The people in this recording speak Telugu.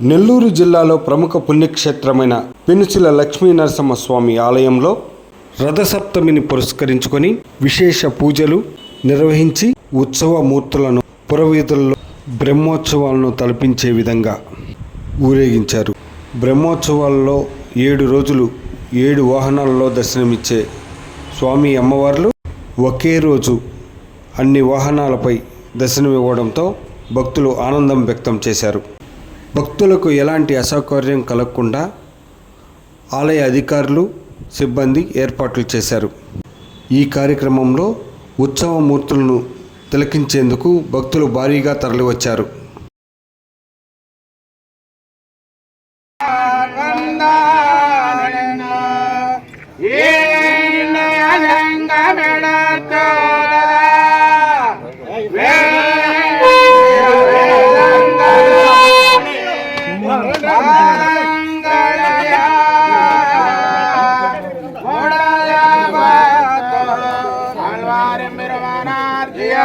నెల్లూరు జిల్లాలో ప్రముఖ పుణ్యక్షేత్రమైన పెనుసిల లక్ష్మీ నరసింహస్వామి ఆలయంలో రథసప్తమిని పురస్కరించుకొని విశేష పూజలు నిర్వహించి ఉత్సవ మూర్తులను పురవీధుల్లో బ్రహ్మోత్సవాలను తలపించే విధంగా ఊరేగించారు. బ్రహ్మోత్సవాల్లో ఏడు రోజులు ఏడు వాహనాలలో దర్శనమిచ్చే స్వామి అమ్మవార్లు ఒకే రోజు అన్ని వాహనాలపై దర్శనమివ్వడంతో భక్తులు ఆనందం వ్యక్తం చేశారు. భక్తులకు ఎలాంటి అసౌకర్యం కలగకుండా ఆలయ అధికారులు సిబ్బంది ఏర్పాట్లు చేశారు ఈ కార్యక్రమంలో ఉత్సవ మూర్తులను తిలకించేందుకు భక్తులు భారీగా తరలివచ్చారు Yeah. నిర్మిరమానార్జియ